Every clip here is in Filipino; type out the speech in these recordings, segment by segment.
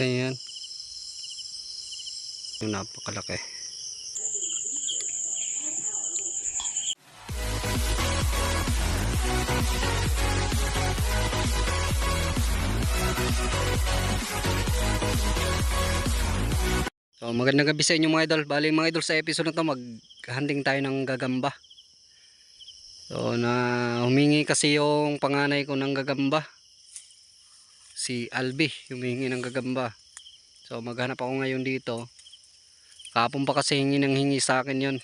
Ito yan. Yung napakalaki. So magandang gabi sa inyo mga idol. Bali mga idol sa episode na to maghanding tayo ng gagamba. So na humingi kasi yung panganay ko ng gagamba. Si Albi humingi ng gagamba. So maghanap ako ngayon dito. Kapon pa kasi hingi ng hingi sa akin yon.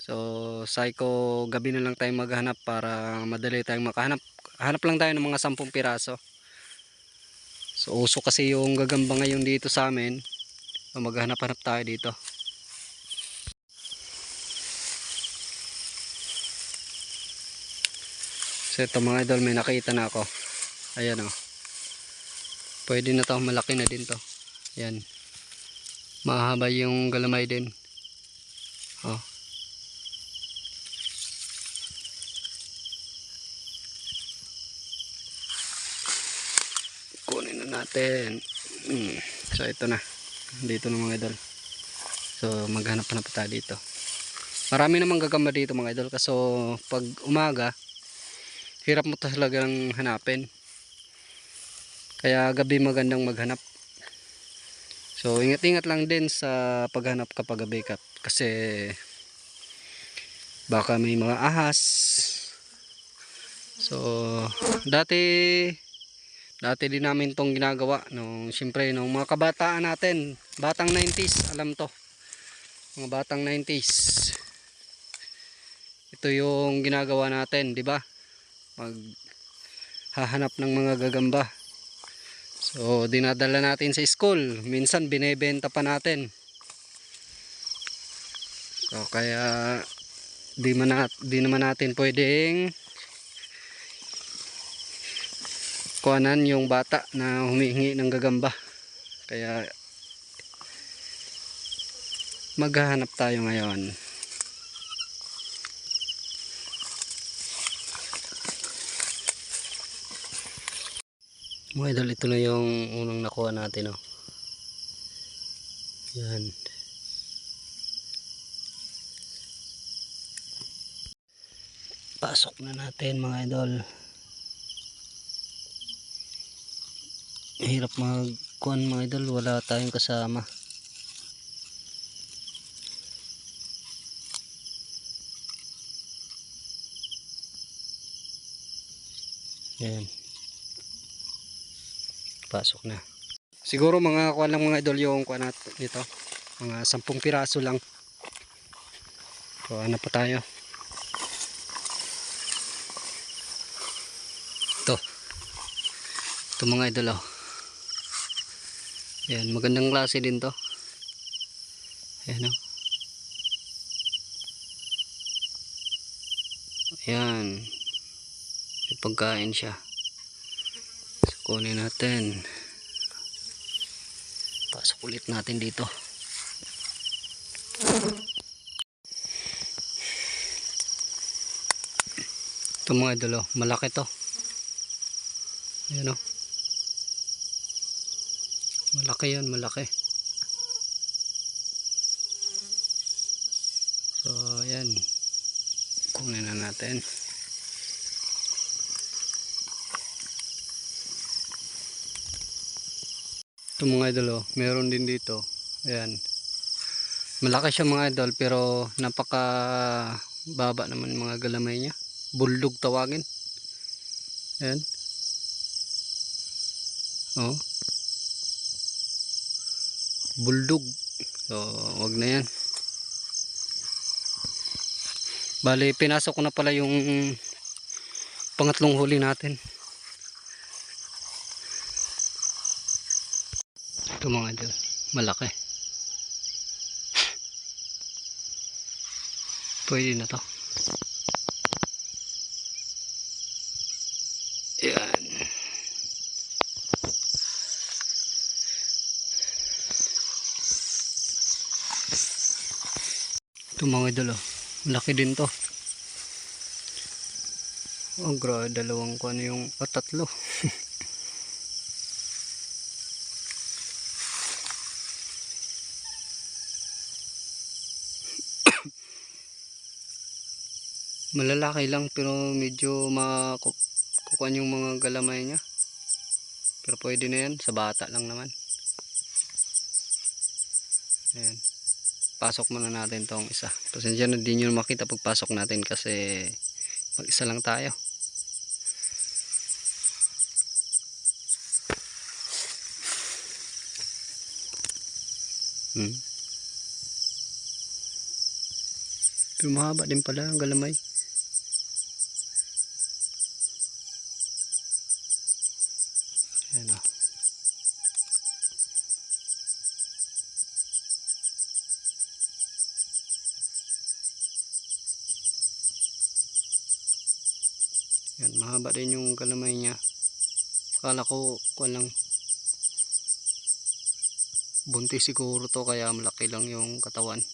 So ko gabi na lang tayo maghanap para madali tayong makahanap. Hanap lang tayo ng mga 10 piraso. So uso kasi yung gagamba ngayon dito sa amin. So, maghanap-hanap tayo dito. So ito mga idol may nakita na ako. Ayan o. Pwede na to malaki na din to. Ayan. Mahaba yung galamay din. Oh. Kunin na natin. Hmm. So ito na dito ng mga idol so maghanap na pa tayo dito marami namang gagamba dito mga idol kaso pag umaga hirap mo talagang hanapin kaya gabi magandang maghanap so ingat ingat lang din sa paghanap kapag gabi ka kasi baka may mga ahas so dati Dati din namin tong ginagawa nung siyempre nung mga kabataan natin, batang 90s, alam to. Mga batang 90s. Ito yung ginagawa natin, 'di ba? Mag hahanap ng mga gagamba. So, dinadala natin sa school. Minsan binebenta pa natin. So, kaya di, man nat, di naman natin pwedeng kuhanan yung bata na humihingi ng gagamba kaya maghahanap tayo ngayon mga idol ito na yung unang nakuha natin oh. yan. Pasok na natin mga idol. Hirap magkuhan mga idol. Wala tayong kasama. Yan pasok na siguro mga kuhan lang mga idol yung kuhan natin dito mga sampung piraso lang so ano pa tayo ito ito mga idol oh Ayan, magandang klase din to. Ayan o. Ayan. May pagkain siya. So, kunin natin. Pasok ulit natin dito. Ito mga idolo, malaki to. Ayan o. Malaki yan, malaki. So, ayan. Kunin na natin. Ito mga idol, oh, meron din dito. Ayan. Malaki siya mga idol, pero napaka baba naman mga galamay niya. Buldog tawagin. Ayan. Oh buldog so wag na yan bali pinasok ko na pala yung pangatlong huli natin ito mga idol malaki. Pwede na to. Yan. Ito mga idol oh. malaki din to. Oh grabe dalawang ko ano yung oh, Malalaki lang pero medyo makukuan yung mga galamay niya. Pero pwede na yan. Sa bata lang naman. Ayan. Pasok muna natin tong isa. Pasensya na din nyo makita pagpasok natin kasi mag-isa lang tayo. Hmm. Pero mahaba din pala ang galamay. Ayan o. Yan, mahaba din yung galamay niya. Akala ko, kuwan lang, buntis siguro to kaya malaki lang yung katawan.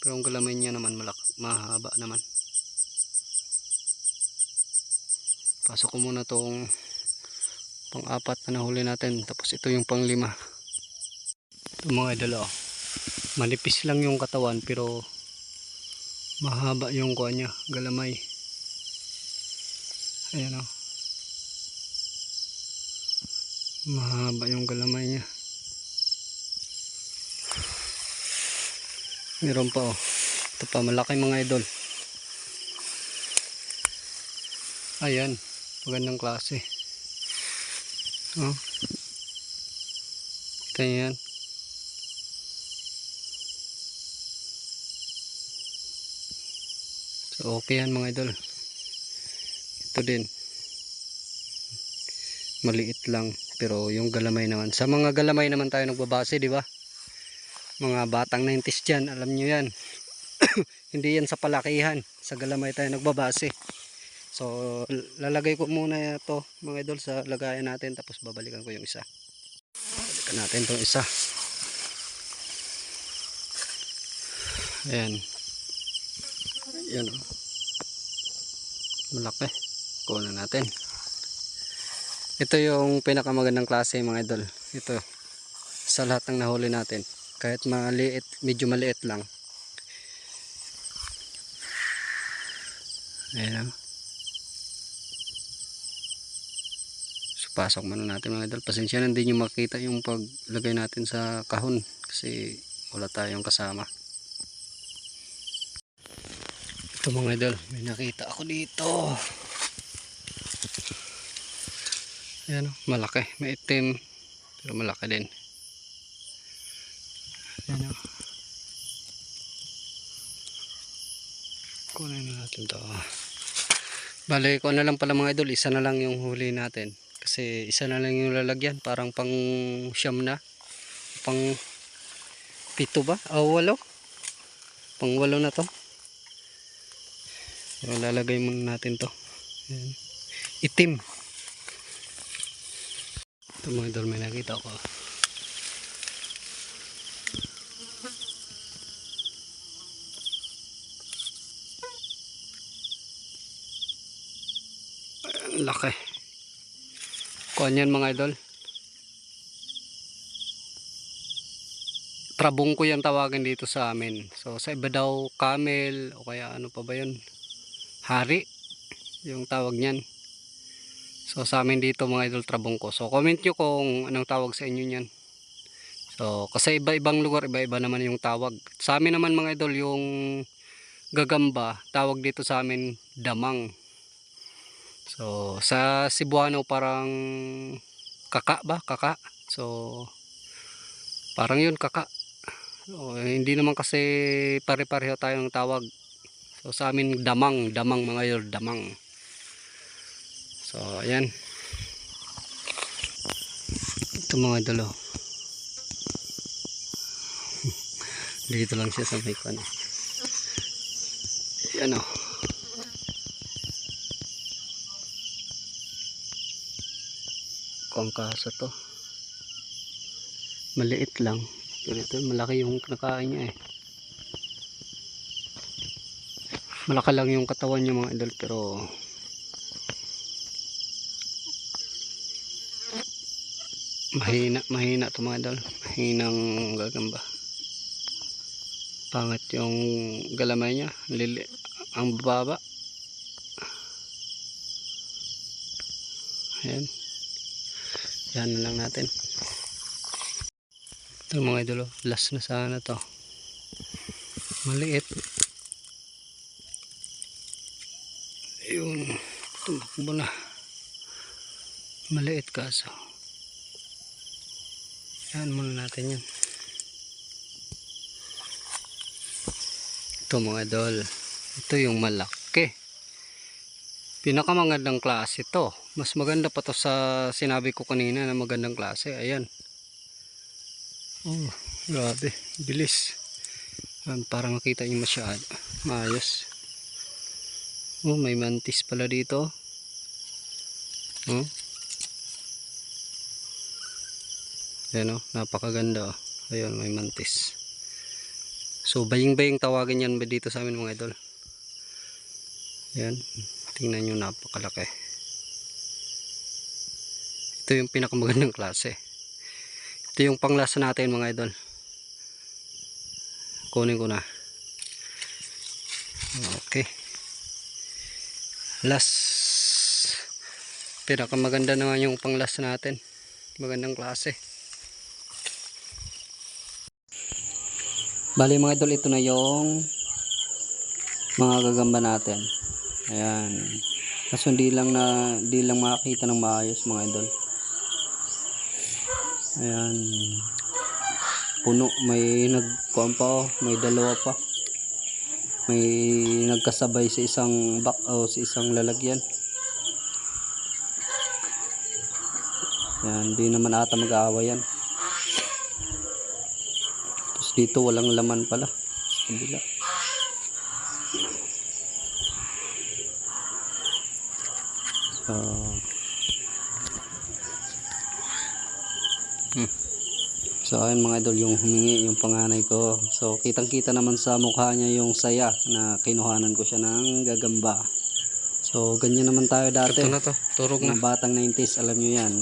Pero ang galamay niya naman malak mahaba naman. Pasok ko muna tong pang-apat na nahuli natin. Tapos ito yung pang-lima. Ito mga idol oh. Manipis lang yung katawan pero mahaba yung kuha niya, galamay. Ayan oh. Mahaba yung galamay niya. Meron pa oh. Ito pa malaki mga idol. Ayan, magandang klase. Oh. Ito yan. So okay yan mga idol. Ito din. Maliit lang pero yung galamay naman. Sa mga galamay naman tayo nagbabase, di ba? Mga batang 90s dyan, alam nyo yan. Hindi yan sa palakihan. Sa galamay tayo nagbabase. So, lalagay ko muna ito mga idol sa lagayan natin tapos babalikan ko yung isa. Balikan natin itong isa. Ayan. Ayan o. Malaki. Kuha natin. Ito yung pinakamagandang klase mga idol. Ito. Sa lahat ng nahuli natin. Kahit maliit, medyo maliit lang. Ayan o. So, pasok muna natin mga idol. Pasensya na hindi nyo makita yung paglagay natin sa kahon. Kasi wala tayong kasama. Ito mga idol. May nakita ako dito. Ayan o. Malaki. May itim. Pero malaki din. Ayan o. Kunin na natin to. Bale, ko na lang pala mga idol. Isa na lang yung huli natin. Kasi isa na lang yung lalagyan. Parang pang siyam na. Pang pito ba? O walo? Pang walo na to. So, lalagay muna natin to. Ayan. Itim. Ito mga idol, may nakita ko. Ayan, laki. Kuhan yan mga idol. Trabong ko yan tawagin dito sa amin. So sa iba daw camel o kaya ano pa ba yun? Hari yung tawag niyan. So sa amin dito mga idol trabong ko. So comment nyo kung anong tawag sa inyo niyan. So kasi iba-ibang lugar iba-iba naman yung tawag. Sa amin naman mga idol yung gagamba tawag dito sa amin damang. So sa Cebuano parang kaka ba? Kaka. So parang yun kaka. So, hindi naman kasi pare-pareho tayo ng tawag. So sa amin damang, damang mga idol, damang. So ayan. Ito mga idol oh. Dito lang siya sa may kwan. Ayan oh. Kung kasa to. Maliit lang. Pero ito malaki yung kinakain niya eh. Malaki lang yung katawan niya mga idol pero mahina mahina to mga idol. Mahinang gagamba. Pangat yung galamay niya. Lili ang baba. Ayan. Yan na lang natin. Ito mga idol oh. last na sana to. Maliit. Yun tumakbo na. Maliit kaso. Yan muna natin yan. Ito mga idol. Ito yung malaki. Pinakamagandang klase to. Mas maganda pa to sa sinabi ko kanina na magandang klase. Ayan. Oh, grabe. Bilis. Ayan, parang nakita nyo masyado. Maayos. Oh, may mantis pala dito. Oh. Ayan oh, napakaganda oh. Ayun, may mantis. So, baying-baying tawagin yan dito sa amin mga idol. Ayan. Tingnan nyo, napakalaki. Ito yung pinakamagandang klase. Ito yung panglasa natin mga idol. Kunin ko na. Okay. Last. Pinakamaganda naman yung panglas natin. Magandang klase. Bali mga idol, ito na yung mga gagamba natin. Ayan. Kaso hindi lang na di lang makakita ng maayos mga idol. Ayan. Puno, may nagkuhan pa, oh, may dalawa pa. May nagkasabay sa isang bak o sa isang lalagyan. Ayan, di naman ata mag-aaway yan. Dito walang laman pala sa kabila. So, hmm. So ayun mga idol yung humingi yung panganay ko. So kitang kita naman sa mukha niya yung saya na kinuhanan ko siya ng gagamba. So ganyan naman tayo dati. Ito na to, turog na. Batang 90s alam nyo yan.